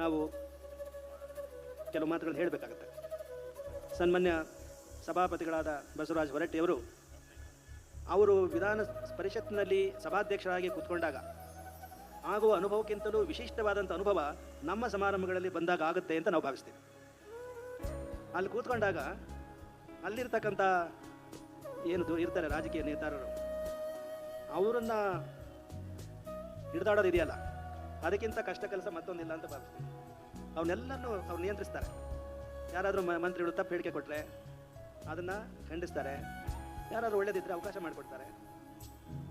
ನಾವು ಕೆಲವು ಮಾತುಗಳನ್ನು ಹೇಳಬೇಕಾಗತ್ತೆ. ಸನ್ಮಾನ್ಯ ಸಭಾಪತಿಗಳಾದ ಬಸವರಾಜ್ ಹೊರಟ್ಟಿಯವರು, ಅವರು ವಿಧಾನ ಪರಿಷತ್ನಲ್ಲಿ ಸಭಾಧ್ಯಕ್ಷರಾಗಿ ಕೂತ್ಕೊಂಡಾಗ ಆಗುವ ಅನುಭವಕ್ಕಿಂತಲೂ ವಿಶಿಷ್ಟವಾದಂಥ ಅನುಭವ ನಮ್ಮ ಸಮಾರಂಭಗಳಲ್ಲಿ ಬಂದಾಗ ಆಗುತ್ತೆ ಅಂತ ನಾವು ಭಾವಿಸ್ತೀವಿ. ಅಲ್ಲಿ ಕೂತ್ಕೊಂಡಾಗ ಅಲ್ಲಿರ್ತಕ್ಕಂಥ ಏನು ಇರ್ತಾರೆ ರಾಜಕೀಯ ನೇತಾರರು ಅವರನ್ನು ಹಿಡಿದಾಡೋದು ಇದೆಯಲ್ಲ ಅದಕ್ಕಿಂತ ಕಷ್ಟ ಕೆಲಸ ಮತ್ತೊಂದಿಲ್ಲ ಅಂತ ಭಾವಿಸ್ತೀನಿ. ಅವನ್ನೆಲ್ಲನೂ ಅವ್ರು ನಿಯಂತ್ರಿಸ್ತಾರೆ. ಯಾರಾದರೂ ಮಂತ್ರಿಗಳು ತಪ್ಪು ಹೇಳಿಕೆ ಕೊಟ್ಟರೆ ಅದನ್ನು ಖಂಡಿಸ್ತಾರೆ. ಯಾರಾದರೂ ಒಳ್ಳೇದಿದ್ದರೆ ಅವಕಾಶ ಮಾಡಿಕೊಡ್ತಾರೆ.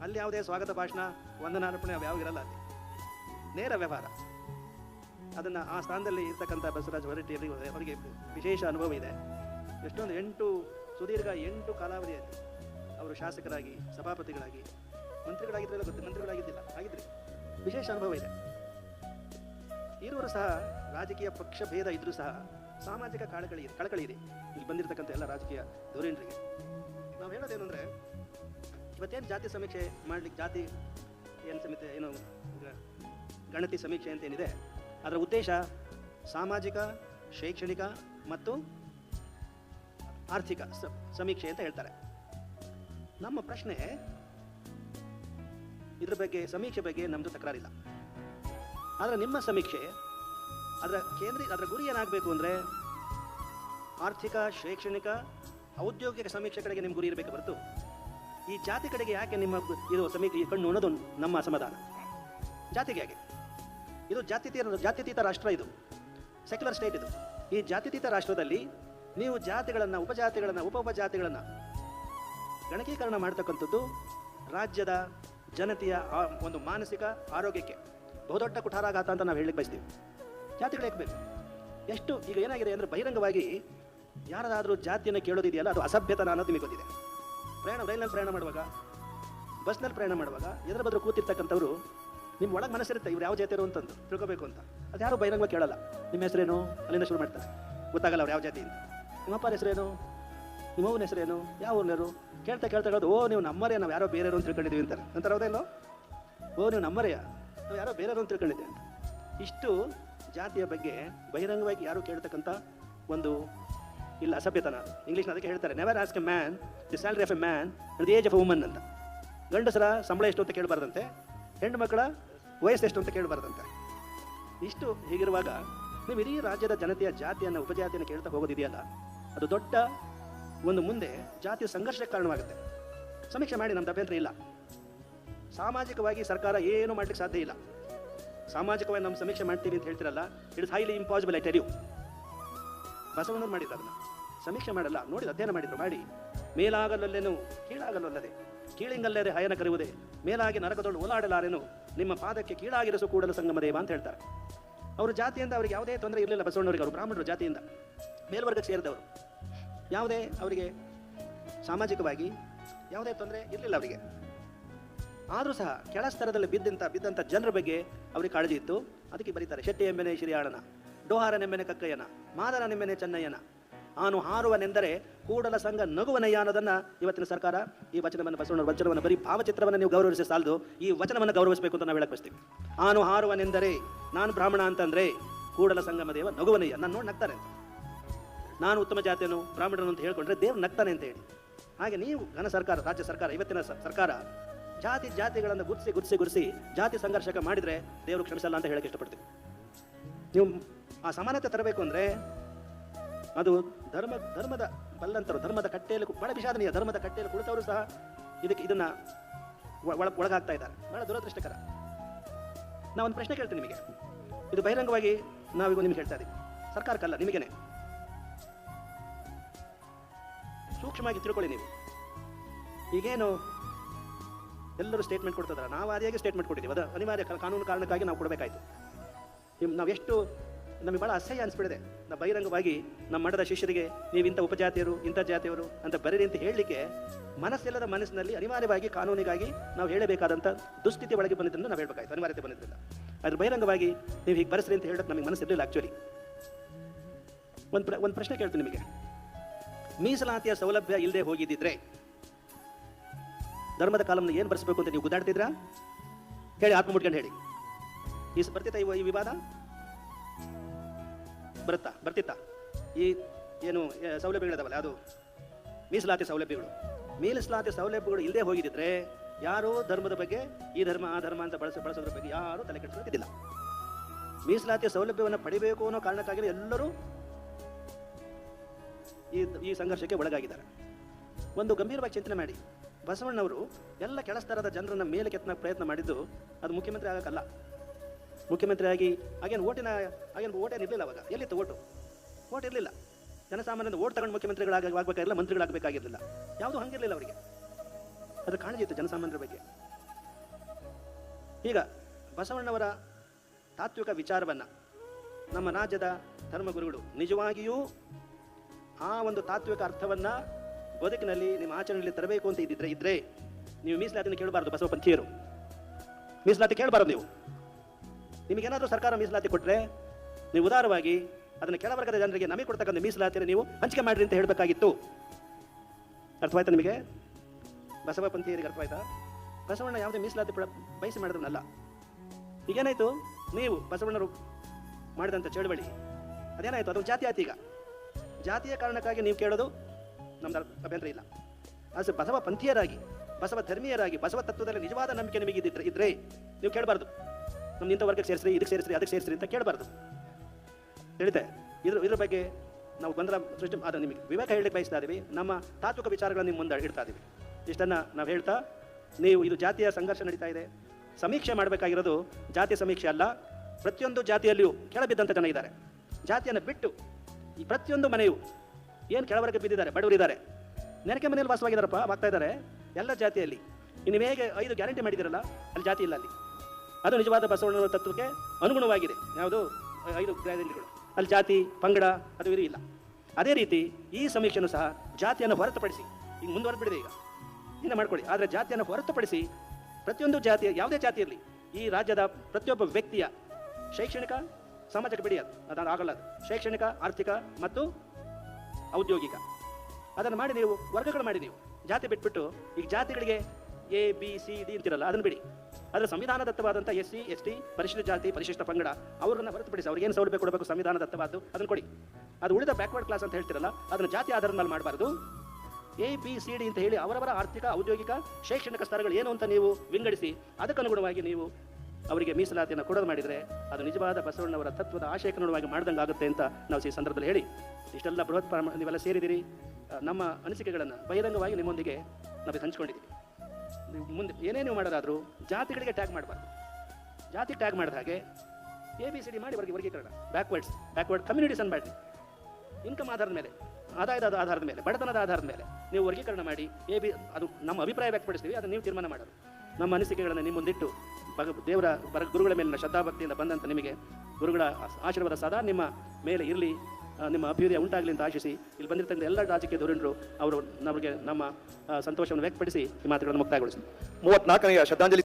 ಅಲ್ಲಿ ಯಾವುದೇ ಸ್ವಾಗತ ಭಾಷಣ, ವಂದನಾರ್ಪಣೆ ಅವು ಯಾವಾಗಿರಲ್ಲ ಅಲ್ಲಿ. ನೇರ ವ್ಯವಹಾರ. ಅದನ್ನು ಆ ಸ್ಥಾನದಲ್ಲಿ ಇರ್ತಕ್ಕಂಥ ಬಸವರಾಜ್ ಹೊರಟ್ಟಿ ಅವರಿಗೆ ವಿಶೇಷ ಅನುಭವ ಇದೆ. ಎಷ್ಟೊಂದು ಎಂಟು ಸುದೀರ್ಘ ಎಂಟು ಕಾಲಾವಧಿಯಲ್ಲಿ ಅವರು ಶಾಸಕರಾಗಿ, ಸಭಾಪತಿಗಳಾಗಿ, ಮಂತ್ರಿಗಳಾಗಿದ್ರಲ್ಲ ಗೊತ್ತು ಮಂತ್ರಿಗಳಾಗಿದ್ದಿಲ್ಲ, ಆಗಿದ್ರಿ. ವಿಶೇಷ ಅನುಭವ ಇದೆ. ಇರುವರು ಸಹ ರಾಜಕೀಯ ಪಕ್ಷ ಭೇದ ಇದ್ರೂ ಸಹ ಸಾಮಾಜಿಕ ಕಳಕಳಿ ಇದೆ ಕಳಕಳಿ ಇದೆ. ಇಲ್ಲಿ ಬಂದಿರತಕ್ಕಂಥ ಎಲ್ಲ ರಾಜಕೀಯ ಧೋರಣರಿಗೆ ನಾವು ಹೇಳೋದೇನು ಅಂದರೆ ಇವತ್ತೇನು ಜಾತಿ ಸಮೀಕ್ಷೆ ಮಾಡ್ಲಿಕ್ಕೆ ಜಾತಿ ಏನು ಸಮಿತಿ, ಏನು ಗಣತಿ ಸಮೀಕ್ಷೆ ಅಂತ ಏನಿದೆ ಅದರ ಉದ್ದೇಶ ಸಾಮಾಜಿಕ, ಶೈಕ್ಷಣಿಕ ಮತ್ತು ಆರ್ಥಿಕ ಸಮೀಕ್ಷೆ ಅಂತ ಹೇಳ್ತಾರೆ. ನಮ್ಮ ಪ್ರಶ್ನೆ ಇದ್ರ ಬಗ್ಗೆ, ಸಮೀಕ್ಷೆ ಬಗ್ಗೆ ನಮ್ಮದು ತಕರಾರಿಲ್ಲ. ಆದರೆ ನಿಮ್ಮ ಸಮೀಕ್ಷೆ ಅದರ ಕೇಂದ್ರ ಅದರ ಗುರಿ ಏನಾಗಬೇಕು ಅಂದರೆ ಆರ್ಥಿಕ, ಶೈಕ್ಷಣಿಕ, ಔದ್ಯೋಗಿಕ ಸಮೀಕ್ಷೆ ಕಡೆಗೆ ನಿಮ್ಮ ಗುರಿ ಇರಬೇಕು ಹೊರತು. ಈ ಜಾತಿ ಕಡೆಗೆ ಯಾಕೆ ನಿಮ್ಮ ಇದು ಸಮೀಕ್ಷೆ ಕಣ್ಣು ಅನ್ನೋದು ನಮ್ಮ ಅಸಮಾಧಾನ. ಜಾತಿಗೆ ಯಾಕೆ? ಇದು ಜಾತ್ಯತೀತ ಜಾತ್ಯತೀತ ರಾಷ್ಟ್ರ ಇದು. ಸೆಕ್ಯುಲರ್ ಸ್ಟೇಟ್ ಇದು. ಈ ಜಾತ್ಯತೀತ ರಾಷ್ಟ್ರದಲ್ಲಿ ನೀವು ಜಾತಿಗಳನ್ನು, ಉಪಜಾತಿಗಳನ್ನು ಉಪ ಉಪಜಾತಿಗಳನ್ನು ಗಣಕೀಕರಣ ಮಾಡ್ತಕ್ಕಂಥದ್ದು ರಾಜ್ಯದ ಜನತೆಯ ಒಂದು ಮಾನಸಿಕ ಆರೋಗ್ಯಕ್ಕೆ. ಬಹುದೊಡ್ಡ ಕುಠಾರಾಘಾತ ಅಂತ ನಾವು ಹೇಳಲಿಕ್ಕೆ ಬಯಸ್ತೀವಿ. ಜಾತಿಗಳು ಬೇಕು ಎಷ್ಟು ಈಗ ಏನಾಗಿದೆ ಅಂದರೆ ಬಹಿರಂಗವಾಗಿ ಯಾರಾದರೂ ಜಾತಿಯನ್ನು ಕೇಳೋದಿದೆಯಲ್ಲ ಅದು ಅಸಭ್ಯತನ ಅನ್ನೋದು ನಿಮಗೆ ಗೊತ್ತಿದೆ. ಪ್ರಯಾಣ, ರೈಲಿನಲ್ಲಿ ಪ್ರಯಾಣ ಮಾಡುವಾಗ, ಬಸ್ನಲ್ಲಿ ಪ್ರಯಾಣ ಮಾಡುವಾಗ, ಎದುರು ಬದ್ರ ಕೂತಿರ್ತಕ್ಕಂಥವ್ರು ನಿಮ್ಮ ಒಳಗೆ ಮನಸ್ಸಿರುತ್ತೆ, ಇವ್ರು ಯಾವ ಜಾತಿಯರು ಅಂತಂದು ತಿಳ್ಕೋಬೇಕು ಅಂತ. ಅದು ಯಾರು ಬಹಿರಂಗವಾಗಿ ಕೇಳಲ್ಲ. ನಿಮ್ಮ ಹೆಸರೇನು? ಅಲ್ಲಿಂದ ಶುರು ಮಾಡ್ತಾರೆ. ಗೊತ್ತಾಗಲ್ಲ ಅವ್ರು ಯಾವ ಜಾತಿ ಅಂತ. ನಿಮ್ಮ ಅಪ್ಪನ ಹೆಸರೇನು? ನಿಮ್ಮ ಅವ್ವನ ಹೆಸರೇನು? ಯಾವ ಊರ್ನರು ಕೇಳ್ತಾ ಕೇಳ್ತಾ ಕೇಳೋದು ಓ, ನೀವು ನಮ್ಮರೇ, ನಾವು ಯಾರೋ ಬೇರೆಯವರು ಅಂತ ತಿಳ್ಕೊಂಡಿದ್ದೀವಿ ಅಂತಾರೆ. ಅಂತಾರೆ ಹೌದಾ ಇಲ್ಲೋ ಓ, ನೀವು ನಮ್ಮರೆಯ ಯಾರೋ ಬೇರೆಯವರು ಅಂತ. ತಿಳ್ಕೊಂಡಿದ್ದೆ ಇಷ್ಟು ಜಾತಿಯ ಬಗ್ಗೆ ಬಹಿರಂಗವಾಗಿ ಯಾರು ಕೇಳ್ತಕ್ಕಂಥ ಒಂದು ಇಲ್ಲ ಅಸಭ್ಯತನ. ಅದು ಇಂಗ್ಲೀಷ್ ಅದಕ್ಕೆ ಹೇಳ್ತಾರೆ never ask a man the salary of a man the age of a woman ಅಂತ. ಗಂಡಸರ ಸಂಬಳ ಎಷ್ಟು ಅಂತ ಕೇಳಬಾರ್ದಂತೆ, ಹೆಣ್ಣು ಮಕ್ಕಳ ವಯಸ್ಸು ಎಷ್ಟು ಅಂತ ಕೇಳಬಾರ್ದಂತೆ. ಇಷ್ಟು ಹೀಗಿರುವಾಗ ನೀವು ಇಡೀ ರಾಜ್ಯದ ಜನತೆಯ ಜಾತಿಯನ್ನು, ಉಪಜಾತಿಯನ್ನು ಕೇಳ್ತಾ ಹೋಗೋದಿದೆಯಲ್ಲ, ಅದು ದೊಡ್ಡ ಒಂದು ಮುಂದೆ ಜಾತಿಯ ಸಂಘರ್ಷಕ್ಕೆ ಕಾರಣವಾಗುತ್ತೆ. ಸಮೀಕ್ಷೆ ಮಾಡಿ ನಮ್ಮ ಅಭ್ಯಂತರ ಇಲ್ಲ. ಸಾಮಾಜಿಕವಾಗಿ ಸರ್ಕಾರ ಏನು ಮಾಡ್ಲಿಕ್ಕೆ ಸಾಧ್ಯ ಇಲ್ಲ. ಸಾಮಾಜಿಕವಾಗಿ ನಮ್ಮ ಸಮೀಕ್ಷೆ ಮಾಡ್ತೀವಿ ಅಂತ ಹೇಳ್ತಿರಲ್ಲ it is highly impossible I tell you ಬಸವಣ್ಣವ್ರು ಮಾಡಿದ್ರು ಅದನ್ನ. ಸಮೀಕ್ಷೆ ಮಾಡಲ್ಲ, ನೋಡಿ ಅಧ್ಯಯನ ಮಾಡಿದ್ರು, ಮಾಡಿ. ಮೇಲಾಗಲಲ್ಲೇನು, ಕೀಳಾಗಲಲ್ಲದೆ. ಕೀಳಿಂಗಲ್ಲದೆ ಹಯನ ಕರೆಯುವುದೇ. ಮೇಲಾಗಿ ನರಕದೊಳು ಓಲಾಡಲಾರೇನು, ನಿಮ್ಮ ಪಾದಕ್ಕೆ ಕೀಳಾಗಿರಸು ಕೂಡಲ ಸಂಗಮ ದೇವ ಅಂತ ಹೇಳ್ತಾರೆ. ಅವರು ಜಾತಿಯಿಂದ ಅವರಿಗೆ ಯಾವುದೇ ತೊಂದರೆ ಇರಲಿಲ್ಲ ಬಸವಣ್ಣವರಿಗೆ, ಅವರು ಬ್ರಾಹ್ಮಣರು ಜಾತಿಯಿಂದ. ಮೇಲ್ವರ್ಗಕ್ಕೆ ಸೇರಿದವರು. ಯಾವುದೇ, ಅವರಿಗೆ ಸಾಮಾಜಿಕವಾಗಿ ಯಾವುದೇ ತೊಂದರೆ ಇರಲಿಲ್ಲ ಅವರಿಗೆ. ಆದರೂ ಸಹ ಕೆಳ ಸ್ತರದಲ್ಲಿ ಬಿದ್ದಂಥ ಬಿದ್ದಂಥ ಜನರ ಬಗ್ಗೆ ಅವರಿಗೆ ಕಾಳಜಿ ಇತ್ತು. ಅದಕ್ಕೆ ಬರೀತಾರೆ ಶೆಟ್ಟಿ ಎಂಬೆನೆ ಶ್ರೀಯಾಳನ ಡೋಹಾರನೆಂಬೆನೆ ಕಕ್ಕಯ್ಯನ ಮಾದರನೆಂಬೆನೆ ಚೆನ್ನಯ್ಯನ. ಆನು ಹಾರುವನೆಂದರೆ ಕೂಡಲ ಸಂಘ ನಗುವನಯ್ಯ ಅನ್ನೋದನ್ನ ಇವತ್ತಿನ ಸರ್ಕಾರ ಈ ವಚನವನ್ನು ಬಸವಣ್ಣ ವಚನವನ್ನು ಬರೀ ಭಾವಚಿತ್ರವನ್ನು ನೀವು ಗೌರವಿಸಿ ಸಾಲದು. ಈ ವಚನವನ್ನು ಗೌರವಿಸಬೇಕು ಅಂತ ನಾವು ಹೇಳಕ್ಕೆ ಬಯಸ್ತೀವಿ. ಆನು ಹಾರುವನೆಂದರೆ ನಾನು ಬ್ರಾಹ್ಮಣ ಅಂತಂದ್ರೆ ಕೂಡಲ ಸಂಗಮ ದೇವ ನಗುವನಯ್ಯ. ನಾನು ನೋಡಿ ನಗ್ತಾರೆ ಅಂತ. ನಾನು ಉತ್ತಮ ಜಾತಿಯನ್ನು ಬ್ರಾಹ್ಮಣನು ಅಂತ ಹೇಳ್ಕೊಂಡ್ರೆ ದೇವ್ರು ನಗ್ತಾನೆ ಅಂತ ಹೇಳಿ. ಹಾಗೆ ನೀವು ಘನ ಸರ್ಕಾರ, ರಾಜ್ಯ ಸರ್ಕಾರ, ಇವತ್ತಿನ ಸರ್ಕಾರ ಜಾತಿ ಜಾತಿಗಳನ್ನು ಗುರ್ಸಿ ಗುರ್ಸಿ ಗುರ್ಸಿ ಜಾತಿ ಸಂಘರ್ಷಕ ಮಾಡಿದ್ರೆ ದೇವರು ಕ್ಷಮಿಸಲ್ಲ ಅಂತ ಹೇಳಕ್ಕೆ ಇಷ್ಟಪಡ್ತೀವಿ ನೀವು ಆ ಸಮಾನತೆ ತರಬೇಕು ಅಂದರೆ ಅದು ಧರ್ಮ, ಧರ್ಮದ ಬಲ್ಲಂತರು, ಧರ್ಮದ ಕಟ್ಟೆಯಲ್ಲಿ ಬಹಳ ವಿಷಾದನೀಯ, ಧರ್ಮದ ಕಟ್ಟೆಯಲ್ಲಿ ಕುಳಿತವರು ಸಹ ಇದಕ್ಕೆ ಇದನ್ನ ಒಳ ಒಳಗಾಗ್ತಾ ಇದ್ದಾರೆ. ಬಹಳ ದುರದೃಷ್ಟಕರ. ನಾ ಒಂದು ಪ್ರಶ್ನೆ ಕೇಳ್ತೀನಿ ನಿಮಗೆ. ಇದು ಬಹಿರಂಗವಾಗಿ ನಾವೀಗ ನಿಮ್ಗೆ ಹೇಳ್ತಾ ಇದ್ದೀವಿ. ಸರ್ಕಾರಕ್ಕಲ್ಲ, ನಿಮಗೇನೆ. ಸೂಕ್ಷ್ಮವಾಗಿ ತಿಳ್ಕೊಳ್ಳಿ ನೀವು. ಈಗೇನು ಎಲ್ಲರೂ ಸ್ಟೇಟ್ಮೆಂಟ್ ಕೊಡ್ತಿದ್ದಾರೆ ನಾವು ಆದಿಯಾಗಿ ಸ್ಟೇಟ್ಮೆಂಟ್ ಕೊಟ್ಟಿದ್ದೀವಿ. ಅದು ಅನಿವಾರ್ಯ ಕಾನೂನು ಕಾರಣಕ್ಕಾಗಿ ನಾವು ಕೊಡಬೇಕಾಯ್ತು. ನಾವು ಎಷ್ಟು ನಮಗೆ ಭಾಳ ಅಸಹ್ಯ ಅನಿಸ್ಬಿಡಿದೆ ನಾವು ಬಹಿರಂಗವಾಗಿ ನಮ್ಮ ಮಠದ ಶಿಷ್ಯರಿಗೆ, ನೀವು ಇಂಥ ಉಪಜಾತಿಯರು, ಇಂಥ ಜಾತಿಯವರು ಅಂತ ಬರೀರಿ ಅಂತ ಹೇಳಲಿಕ್ಕೆ ಮನಸ್ಸಿಲ್ಲದ ಮನಸ್ಸಿನಲ್ಲಿ ಅನಿವಾರ್ಯವಾಗಿ ಕಾನೂನಿಗಾಗಿ ನಾವು ಹೇಳಬೇಕಾದಂಥ ದುಸ್ಥಿತಿ ಒಳಗೆ ಬಂದಿದ್ದರಿಂದ ನಾವು ಹೇಳಬೇಕಾಯ್ತು. ಅನಿವಾರ್ಯತೆ ಬಂದಿದ್ದರಿಂದ ಅದ್ರ ಬಹಿರಂಗವಾಗಿ ನೀವು ಹೀಗೆ ಬರೆಸ್ರಿ ಅಂತ ಹೇಳೋದು ನಮಗೆ ಮನಸ್ಸಿರಲಿಲ್ಲ ಆ್ಯಕ್ಚುಲಿ ಒಂದು ಒಂದು ಪ್ರಶ್ನೆ ಕೇಳ್ತೀನಿ ನಿಮಗೆ. ಮೀಸಲಾತಿಯ ಸೌಲಭ್ಯ ಇಲ್ಲದೆ ಹೋಗಿದ್ದಿದ್ರೆ ಧರ್ಮದ ಕಾಲಮ್ನ ಏನು ಬರ್ಸ್ಬೇಕು ಅಂತ ನೀವು ಗುದ್ದಾಡ್ತಿದ್ರಾ? ಹೇಳಿ ಆತ್ಮ ಮುಟ್ಕೊಂಡು ಹೇಳಿ. ಈ ಬರ್ತಿತ್ತಾ ಈ ವಿವಾದ? ಬರುತ್ತಾ, ಬರ್ತಿತ್ತಾ? ಈ ಏನು ಸೌಲಭ್ಯಗಳಿದಾವಲ್ಲ, ಅದು ಮೀಸಲಾತಿ ಸೌಲಭ್ಯಗಳು. ಮೀಸಲಾತಿ ಸೌಲಭ್ಯಗಳು ಇಲ್ಲದೆ ಹೋಗಿದ್ರೆ ಯಾರೂ ಧರ್ಮದ ಬಗ್ಗೆ ಈ ಧರ್ಮ, ಆ ಧರ್ಮ ಅಂತ ಬಳಸ, ಬಳಸೋದ್ರ ಬಗ್ಗೆ ಯಾರೂ ತಲೆ ಕೆಡಿಸ್ಕೊತಿದ್ದಿಲ್ಲ ಮೀಸಲಾತಿಯ ಸೌಲಭ್ಯವನ್ನು ಪಡಿಬೇಕು ಅನ್ನೋ ಕಾರಣಕ್ಕಾಗಿ ಎಲ್ಲರೂ ಈ ಈ ಸಂಘರ್ಷಕ್ಕೆ ಒಳಗಾಗಿದ್ದಾರೆ. ಒಂದು ಗಂಭೀರವಾಗಿ ಚಿಂತನೆ ಮಾಡಿ. ಬಸವಣ್ಣವರು ಎಲ್ಲ ಕೆಳಸ್ತರದ ಜನರನ್ನ ಮೇಲೆ ಕೆತ್ತನ ಪ್ರಯತ್ನ ಮಾಡಿದ್ದು ಅದು ಮುಖ್ಯಮಂತ್ರಿ ಆಗಕ್ಕಲ್ಲ. ಮುಖ್ಯಮಂತ್ರಿ ಆಗಿ ಆಗೇನು ಓಟಿನ ಆಗೇನು ಓಟೇನು ಇರಲಿಲ್ಲ ಅವಾಗ. ಎಲ್ಲಿತ್ತು ಓಟು? ಓಟ್ ಇರಲಿಲ್ಲ. ಜನಸಾಮಾನ್ಯದ ಓಟ್ ತಗೊಂಡು ಮುಖ್ಯಮಂತ್ರಿಗಳಾಗ, ಆಗ್ಬೇಕಾಗಿರಲಿಲ್ಲ, ಮಂತ್ರಿಗಳಾಗಬೇಕಾಗಿರಲಿಲ್ಲ. ಯಾವುದೂ ಹಂಗಿರಲಿಲ್ಲ ಅವರಿಗೆ. ಅದು ಕಾಳಜಿ ಇತ್ತು ಜನಸಾಮಾನ್ಯರ ಬಗ್ಗೆ. ಈಗ ಬಸವಣ್ಣವರ ತಾತ್ವಿಕ ವಿಚಾರವನ್ನು ನಮ್ಮ ರಾಜ್ಯದ ಧರ್ಮಗುರುಗಳು ನಿಜವಾಗಿಯೂ ಆ ಒಂದು ತಾತ್ವಿಕ ಅರ್ಥವನ್ನ ಬದುಕಿನಲ್ಲಿ ನಿಮ್ಮ ಆಚರಣೆಯಲ್ಲಿ ತರಬೇಕು ಅಂತ ಇದ್ದಿದ್ರೆ, ಇದ್ರೆ ನೀವು ಮೀಸಲಾತಿನ ಕೇಳಬಾರ್ದು ಬಸವ ಪಂಥೀಯರು ಮೀಸಲಾತಿ ಕೇಳಬಾರ್ದು ನೀವು. ನಿಮಗೇನಾದರೂ ಸರ್ಕಾರ ಮೀಸಲಾತಿ ಕೊಟ್ಟರೆ ನೀವು ಉದಾರವಾಗಿ ಅದನ್ನು ಕೆಳವರ್ಗದ ಜನರಿಗೆ ನಮಗೆ ಕೊಡ್ತಕ್ಕಂಥ ಮೀಸಲಾತಿಯನ್ನು ನೀವು ಹಂಚಿಕೆ ಮಾಡಿರಿ ಅಂತ ಹೇಳಬೇಕಾಗಿತ್ತು. ಅರ್ಥವಾಯ್ತಾ ನಿಮಗೆ? ಬಸವ ಪಂಥೀಯರಿಗೆ ಅರ್ಥವಾಯ್ತಾ? ಬಸವಣ್ಣ ಯಾವುದೇ ಮೀಸಲಾತಿ ಬಯಸಿ ಮಾಡಿದ್ರನ್ನಲ್ಲ ಈಗೇನಾಯ್ತು? ನೀವು ಬಸವಣ್ಣರು ಮಾಡಿದಂಥ ಚಳವಳಿ. ಅದೇನಾಯಿತು? ಅದು ಜಾತಿ ಆಯ್ತು ಈಗ. ಜಾತಿಯ ಕಾರಣಕ್ಕಾಗಿ ನೀವು ಕೇಳೋದು ನಮ್ದು ಅಭ್ಯಂತರ ಇಲ್ಲ. ಆದರೆ ಬಸವ ಪಂಥೀಯರಾಗಿ, ಬಸವ ಧರ್ಮೀಯರಾಗಿ, ಬಸವ ತತ್ವದಲ್ಲಿ ನಿಜವಾದ ನಂಬಿಕೆ ನಿಮಗೆ ಇದ್ರೆ ಇದ್ರೆ ನೀವು ಕೇಳಬಾರ್ದು. ನಮ್ಮ ನಿಂತ ವರ್ಗಕ್ಕೆ ಸೇರಿಸ್ರಿ, ಇದಕ್ಕೆ ಸೇರಿಸ್ರಿ, ಅದಕ್ಕೆ ಸೇರಿಸ್ರಿ ಅಂತ ಕೇಳಬಾರ್ದು. ತಿಳಿತೆ ಇದ್ರ ಇದ್ರ ಬಗ್ಗೆ ನಾವು ಗೊಂದಲ ಸೃಷ್ಟಿ ಅದು ನಿಮಗೆ ವಿವೇಕ ಹೇಳಲಿಕ್ಕೆ ಬಯಸ್ತಾ ಇದ್ದೀವಿ ನಮ್ಮ ತಾತ್ವಿಕ ವಿಚಾರಗಳನ್ನು ನಿಮ್ಮ ಮುಂದೆ ಇಡ್ತಾ ಇದ್ದೀವಿ ಇಷ್ಟನ್ನು ನಾವು ಹೇಳ್ತಾ, ನೀವು ಇದು ಜಾತಿಯ ಸಂಘರ್ಷ ನಡೀತಾ ಇದೆ. ಸಮೀಕ್ಷೆ ಮಾಡಬೇಕಾಗಿರೋದು ಜಾತಿ ಸಮೀಕ್ಷೆ ಅಲ್ಲ. ಪ್ರತಿಯೊಂದು ಜಾತಿಯಲ್ಲಿಯೂ ಕೆಳಬಿದ್ದಂಥ ಜನ ಇದ್ದಾರೆ. ಜಾತಿಯನ್ನು ಬಿಟ್ಟು ಈ ಪ್ರತಿಯೊಂದು ಮನೆಯು ಏನು ಕೆಳವರೆಗೆ ಬಿದ್ದಿದ್ದಾರೆ, ಬಡವರಿದ್ದಾರೆ. ನೆನಕೆ ಮನೆಯಲ್ಲಿ ವಾಸವಾಗಿದ್ದಾರಪ್ಪ ಆಗ್ತಾ ಇದ್ದಾರೆ, ಎಲ್ಲ ಜಾತಿಯಲ್ಲಿ. ಇನ್ನು ಹೇಗೆ ಐದು ಗ್ಯಾರಂಟಿ ಮಾಡಿದಿರಲ್ಲ ಅಲ್ಲಿ ಜಾತಿ ಇಲ್ಲ ಅಲ್ಲಿ. ಅದು ನಿಜವಾದ ಬಸವಣ್ಣನ ತತ್ವಕ್ಕೆ ಅನುಗುಣವಾಗಿದೆ. ಯಾವುದು? ಐದು ಗ್ಯಾರಂಟಿಗಳು. ಅಲ್ಲಿ ಜಾತಿ, ಪಂಗಡ ಅದು ಇದು ಇಲ್ಲ. ಅದೇ ರೀತಿ ಈ ಸಮೀಕ್ಷೆನೂ ಸಹ ಜಾತಿಯನ್ನು ಹೊರತುಪಡಿಸಿ, ಈಗ ಮುಂದುವರೆದ್ಬಿಡಿದೆ ಈಗ. ಇನ್ನು ಮಾಡ್ಕೊಳ್ಳಿ. ಆದರೆ ಜಾತಿಯನ್ನು ಹೊರತುಪಡಿಸಿ ಪ್ರತಿಯೊಂದು ಜಾತಿಯ, ಯಾವುದೇ ಜಾತಿಯಲ್ಲಿ ಈ ರಾಜ್ಯದ ಪ್ರತಿಯೊಬ್ಬ ವ್ಯಕ್ತಿಯ ಶೈಕ್ಷಣಿಕ, ಸಾಮಾಜಿಕ ಬಿಡಿ ಅದು. ಅದು ಆಗಲ್ಲ ಅದು. ಶೈಕ್ಷಣಿಕ, ಆರ್ಥಿಕ ಮತ್ತು ಔದ್ಯೋಗಿಕ. ಅದನ್ನು ಮಾಡಿ ನೀವು, ವರ್ಗಗಳು ಮಾಡಿ ನೀವು. ಜಾತಿ ಬಿಟ್ಬಿಟ್ಟು, ಈಗ ಜಾತಿಗಳಿಗೆ ಎ ಬಿ ಸಿ ಡಿ ಅಂತಿರಲ್ಲ, ಅದನ್ನು ಬಿಡಿ. ಅದರ ಸಂವಿಧಾನದತ್ತವಾದಂಥ ಎಸ್ ಸಿ ಎಸ್ ಟಿ ಪರಿಶಿಷ್ಟ ಜಾತಿ, ಪರಿಶಿಷ್ಟ ಪಂಗಡ, ಅವ್ರನ್ನ ಹೊರತುಪಡಿಸಿ ಅವ್ರಿಗೆ ಏನು ಸೌಲಭ್ಯ ಕೊಡಬೇಕು ಸಂವಿಧಾನದತ್ತವಾದ್ದು, ಅದನ್ನು ಕೊಡಿ. ಅದು ಉಳಿದ ಬ್ಯಾಕ್ವರ್ಡ್ ಕ್ಲಾಸ್ ಅಂತ ಹೇಳ್ತಿರಲ್ಲ, ಅದನ್ನು ಜಾತಿ ಆಧಾರದ ಮೇಲೆ ಮಾಡಬಾರ್ದು. ಎ ಬಿ ಸಿ ಡಿ ಅಂತ ಹೇಳಿ ಅವರವರ ಆರ್ಥಿಕ, ಔದ್ಯೋಗಿಕ, ಶೈಕ್ಷಣಿಕ ಸ್ತರಗಳು ಏನು ಅಂತ ನೀವು ವಿಂಗಡಿಸಿ, ಅದಕ್ಕನುಗುಣವಾಗಿ ನೀವು ಅವರಿಗೆ ಮೀಸಲಾತಿಯನ್ನು ಕೊಡೋದು ಮಾಡಿದರೆ ಅದು ನಿಜವಾದ ಬಸವಣ್ಣವರ ತತ್ವದ ಆಶಯಕ್ಕನುಗುಣವಾಗಿ ಮಾಡಿದಂಗೆ ಆಗುತ್ತೆ ಅಂತ ನಾವು ಈ ಸಂದರ್ಭದಲ್ಲಿ ಹೇಳಿ. ಇಷ್ಟೆಲ್ಲ ಬೃಹತ್ ಪ್ರಮಾಣ ನೀವೆಲ್ಲ ಸೇರಿದಿರಿ ನಮ್ಮ ಅನಿಸಿಕೆಗಳನ್ನು ಬಹಿರಂಗವಾಗಿ ನಿಮ್ಮೊಂದಿಗೆ ನಾವು ಹಂಚ್ಕೊಂಡಿದ್ದೀವಿ. ಮುಂದೆ ಏನೇ ನೀವು ಮಾಡೋದಾದರೂ ಜಾತಿಗಳಿಗೆ ಟ್ಯಾಗ್ ಮಾಡಬಾರ್ದು. ಜಾತಿ ಟ್ಯಾಗ್ ಮಾಡಿದ ಹಾಗೆ ಎ ಬಿ ಸಿ ಡಿ ಮಾಡಿ ವರ್ಗಿ ವರ್ಗೀಕರಣ. ಬ್ಯಾಕ್ವರ್ಡ್ಸ್ ಬ್ಯಾಕ್ವರ್ಡ್ ಕಮ್ಯುನಿಟೀಸ್ ಅನ್ಬೇಡಿ ಇನ್ಕಮ್ ಆಧಾರದ ಮೇಲೆ, ಆದಾಯದ ಆಧಾರದ ಮೇಲೆ, ಬಡತನದ ಆಧಾರದ ಮೇಲೆ ನೀವು ವರ್ಗೀಕರಣ ಮಾಡಿ ಎ ಬಿ ಅದು ನಮ್ಮ ಅಭಿಪ್ರಾಯ ವ್ಯಕ್ತಪಡಿಸ್ತೀವಿ, ಅದನ್ನು ನೀವು ತೀರ್ಮಾನ ಮಾಡೋದು. ನಮ್ಮ ಅನಿಸಿಕೆಗಳನ್ನು ನಿಮ್ಮ ಮುಂದಿಟ್ಟು ಭಗ ದೇವರ ಬರ ಗುರುಗಳ ಮೇಲಿನ ಶ್ರದ್ಧಾಭಕ್ತಿಯಿಂದ ಬಂದಂಥ ನಿಮಗೆ ಗುರುಗಳ ಆಶೀರ್ವಾದ ಸದಾ ನಿಮ್ಮ ಮೇಲೆ ಇರಲಿ. ನಿಮ್ಮ ಅಭ್ಯುದಯ ಉಂಟಾಗಲಿ ಅಂತ ಆಶಿಸಿ. ಇಲ್ಲಿ ಬಂದಿರ್ತಕ್ಕಂಥ ಎಲ್ಲ ರಾಜಕೀಯ ಧೋರಣರು ಅವರು ನಮಗೆ ನಮ್ಮ ಸಂತೋಷವನ್ನು ವ್ಯಕ್ತಪಡಿಸಿ ಈ ಮಾತುಗಳನ್ನು ಮುಕ್ತಾಯಗೊಳಿಸಿ. ಮೂವತ್ನಾಲ್ಕನೆಯ ಶ್ರದ್ಧಾಂಜಲಿ